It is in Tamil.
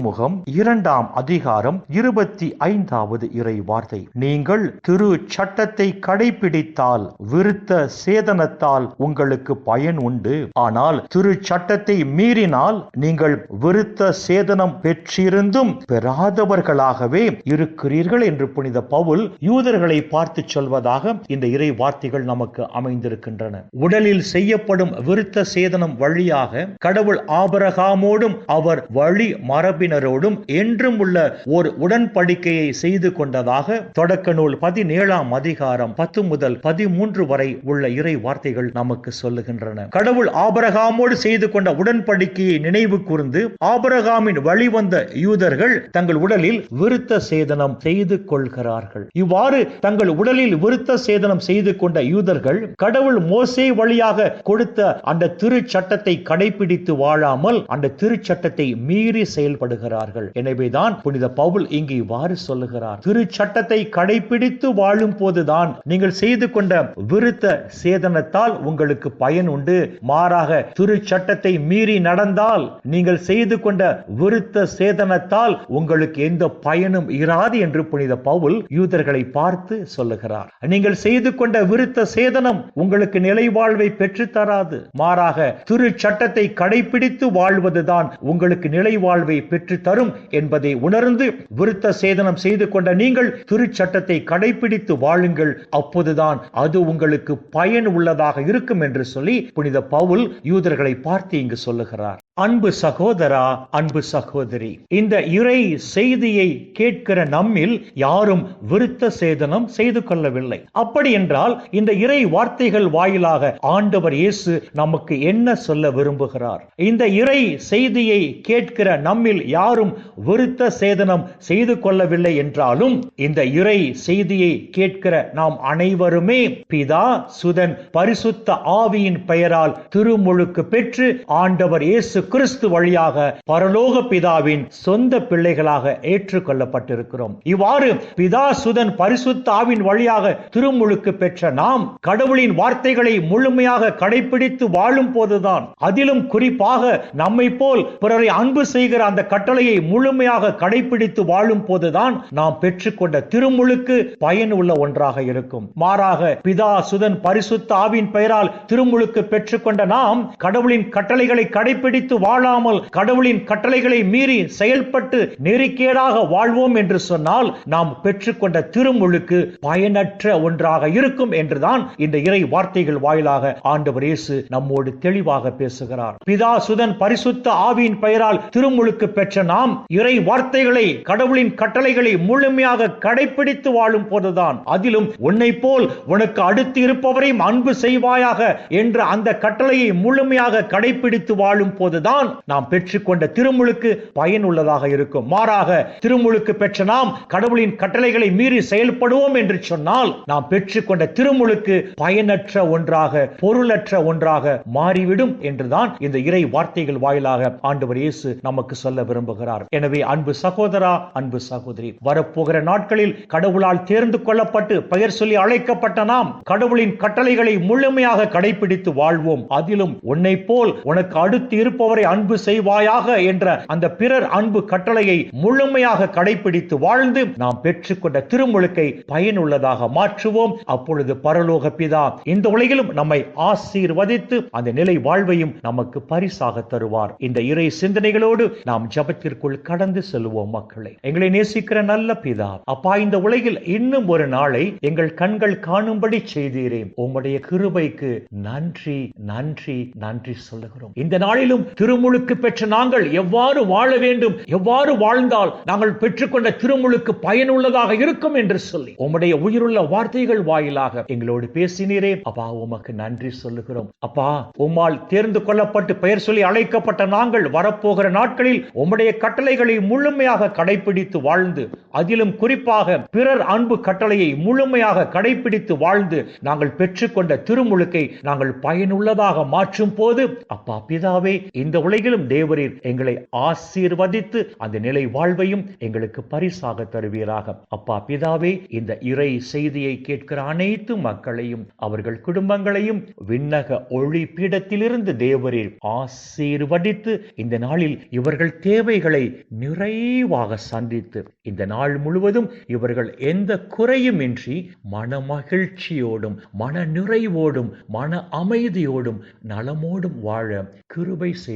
திருமுகம் இரண்டாம் அதிகாரம் இருபத்தி ஐந்தாவது இறை வார்த்தை. நீங்கள் திரு சட்டத்தை கடைபிடித்தால் விருத்த சேதனத்தால் உங்களுக்கு பயன் உண்டு. ஆனால் திரு சட்டத்தை மீறினால் நீங்கள் விருத்த சேதனம் பெற்றிருந்தும் பெறாதவர்களாகவே இருக்கிறீர்கள் என்று புனித பவுல் யூதர்களை பார்த்து சொல்வதாக இந்த இறை வார்த்தைகள் நமக்கு அமைந்திருக்கின்றன. உடலில் செய்யப்படும் விருத்த சேதனம் வழியாக கடவுள் ஆபரகாமோடும் அவர் வழி மரபின் மரபினரோடும் என்றும் உள்ள ஒரு உடன்படிக்கையை செய்து கொண்டதாக தொடக்க நூல் பதினேழாம் அதிகாரம் பத்து முதல் பதிமூன்று வரை உள்ள இறை வார்த்தைகள் நமக்கு சொல்லுகின்றன. கடவுள் ஆபரகாமோடு செய்து கொண்ட உடன்படிக்கையை நினைவு கூர்ந்து ஆபரகாமின் வழிவந்த யூதர்கள் தங்கள் உடலில் விருத்த சேதனம் செய்து கொள்கிறார்கள். இவ்வாறு தங்கள் உடலில் விருத்த சேதனம் செய்து கொண்ட யூதர்கள் கடவுள் மோசே வழியாக கொடுத்த அந்த திரு சட்டத்தை கடைபிடித்து வாழாமல் அந்த திருச்சட்டத்தை மீறி செயல்படுகிறார்கள் எனவேதான் புனித பவுல் இங்கு இவ்வாறு சொல்லுகிறார். திரு சட்டத்தை கடைபிடித்து வாழும் போதுதான் நீங்கள் செய்து கொண்ட விருத்த சேதனத்தால் உங்களுக்கு பயன் உண்டு. மாறாக திரு சட்டத்தை மீறி நடந்தால் நீங்கள் செய்து கொண்ட விருத்த சேதனத்தால் உங்களுக்கு எந்த பயனும் இராது என்று புனித பவுல் யூதர்களை பார்த்து சொல்லுகிறார். நீங்கள் செய்து கொண்ட விருத்த சேதனம் உங்களுக்கு நிலை வாழ்வை பெற்று தராது மாறாக திரு சட்டத்தை கடைபிடித்து வாழ்வதுதான் உங்களுக்கு நிலை வாழ்வை பெற்று தரும் என்பதை உணர்ந்து விருத்த சேதனம் செய்து கொண்ட நீங்கள் திருச்சட்டத்தை கடைபிடித்து வாழுங்கள். அப்போதுதான் அது உங்களுக்கு பயன் உள்ளதாக இருக்கும் என்று சொல்லி புனித பவுல் யூதர்களை பார்த்து இங்கு சொல்லுகிறார். அன்பு சகோதரா அன்பு சகோதரி. இந்த இறை செய்தியை கேட்கிற நம்மில் யாரும் விருத்த சேதனம் செய்து கொள்ளவில்லை. அப்படி என்றால் இந்த இறை வார்த்தைகள் வாயிலாக ஆண்டவர் இயேசு நமக்கு என்ன சொல்ல விரும்புகிறார்? இந்த இறை செய்தியை கேட்கிற நம்மில் யாரும் விருத்த சேதனம் செய்து கொள்ளவில்லை என்றாலும் இந்த இறை செய்தியை கேட்கிற நாம் அனைவருமே பிதா சுதன் பரிசுத்த ஆவியின் பெயரால் திருமுழுக்கு பெற்று ஆண்டவர் இயேசு கிறிஸ்து வழியாக பரலோக பிதாவின் சொந்த பிள்ளைகளாக ஏற்றுக்கொள்ளப்பட்டிருக்கிறோம். இவ்வாறு பிதா சுதன் பரிசுத்தாவின் வழியாக திருமுழுக்கு பெற்ற நாம் கடவுளின் வார்த்தைகளை முழுமையாக கடைபிடித்து வாழும் போதுதான். அதிலும் குறிப்பாக நம்மை போல் பிறரை அன்பு செய்கிற அந்த கட்டளையை முழுமையாக கடைபிடித்து வாழும் போதுதான் நாம் பெற்றுக்கொண்ட திருமுழுக்கு பயன் உள்ள ஒன்றாக இருக்கும். மாறாக பிதா சுதன் பரிசுத்த ஆவின் பெயரால் திருமுழுக்கு பெற்றுக்கொண்ட நாம் கடவுளின் கட்டளைகளை கடைபிடித்து வாழாமல் கடவுளின் கட்டளைகளை மீறி செயல்பட்டு நெறிக்கேடாக வாழ்வோம் என்று சொன்னால் நாம் பெற்றுக்கொண்ட திருமுழுக்கு பயனற்ற ஒன்றாக இருக்கும் என்றுதான் இந்த இறை வார்த்தைகள் வாயிலாக ஆண்டவர் இயேசு நம்மோடு தெளிவாக பேசுகிறார். பிதா சுதன் பரிசுத்த ஆவியின் பெயரால் திருமுழுக்கு பெற்ற நாம் இறை வார்த்தைகளை கடவுளின் கட்டளைகளை முழுமையாக கடைபிடித்து வாழும் போதுதான். அதிலும் உன்னை போல் உனக்கு அடுத்து இருப்பவரையும் அன்பு செய்வாயாக என்ற அந்த கட்டளையை முழுமையாக கடைபிடித்து வாழும் போது தான் நாம் பெற்றுக்கொண்ட திருமுழுக்கு பயனுள்ளதாக இருக்கும். மாறாக திருமுழுக்கு பெற்ற நாம் கடவுளின் கட்டளைகளை மீறி செயல்படுவோம் என்று சொன்னால் நாம் பெற்றுக்கொண்ட திருமுழுக்கு பயனற்ற ஒன்றாக பொருளற்ற ஒன்றாக மாறிவிடும் என்றுதான் இந்த இறை வார்த்தைகள் வாயிலாக ஆண்டவர் இயேசு நமக்கு சொல்ல விரும்புகிறார். எனவே அன்பு சகோதரா அன்பு சகோதரி வரப்போகிற நாட்களில் கடவுளால் தேர்ந்து கொள்ளப்பட்டு பெயர் சொல்லி அழைக்கப்பட்ட நாம் கடவுளின் கட்டளைகளை முழுமையாக கடைபிடித்து வாழ்வோம். அதிலும் உன்னை போல் உனக்கு அடுத்து இருப்பவரை அன்பு செய்வாயாக என்ற அந்த பிறர் அன்பு கட்டளையை முழுமையாக கடைபிடித்து வாழ்ந்து நாம் பெற்றுக்கொண்ட திருமுழுக்கை பயனுள்ளதாக மாற்றுவோம். அப்பொழுது பரலோக பிதா இந்த உலகிலும் நம்மை ஆசீர்வதித்து அந்த நிலை வாழ்வையும் நமக்கு பரிசாக தருவார். இந்த இறை சிந்தனைகளோடு நாம் ஜபத்திற்குள் கடந்து செல்வோம் மக்களை. எங்களை நேசிக்கிற நல்ல பிதா அப்பா இந்த உலகில் இன்னும் ஒரு நாளை எங்கள் கண்கள் காணும்படி செய்தீரே உம்முடைய கிருபைக்கு நன்றி நன்றி நன்றி சொல்லுகிறோம். இந்த நாளிலும் திருமுழுக்கு பெற்ற நாங்கள் எவ்வாறு வாழ வேண்டும்? எவ்வாறு வாழ்ந்தால் நாங்கள் பெற்றுக்கொண்ட திருமுழுக்கு பயனுள்ளதாக இருக்கும் என்று சொல்லி. உம்முடைய உயிருள்ள வார்த்தைகள் வாயிலாக எங்களோடு பேசினீரே. அப்பா உமக்கு நன்றி சொல்லுகிறோம். அப்பா உம்மால் தேர்ந்து கொள்ளப்பட்டு பெயர் சொல்லி அழைக்கப்பட்ட நாங்கள் வரப்போகிற நாட்களில் உம்முடைய கட்டளைகளை முழுமையாக கடைபிடித்து வாழ்ந்து அதிலும் குறிப்பாக பிறர் அன்பு கட்டளையை முழுமையாக கடைபிடித்து வாழ்ந்து நாங்கள் பெற்றுக்கொண்ட திருமுழுக்கை நாங்கள் பயனுள்ளதாக மாற்றும் போது அப்பா பிதாவே இந்த இந்த உலகிலும் தேவரீர் எங்களை ஆசீர்வதித்து அந்த நிலை வாழ்வையும் எங்களுக்கு பரிசாக தருவீராக. அப்பா பிதாவே இந்த இறை செய்தியை கேட்கிற அனைத்து மக்களையும் அவர்கள் குடும்பங்களையும் விண்ணக ஒளி பீடத்திலிருந்து தேவரீர் ஆசீர்வதித்து இந்த நாளில் இவர்கள் தேவைகளை நிறைவாக சந்தித்து இந்த நாள் முழுவதும் இவர்கள் எந்த குறையும் இன்றி மன மகிழ்ச்சியோடும் மன நிறைவோடும் மன அமைதியோடும் நலமோடும் வாழ கிருபை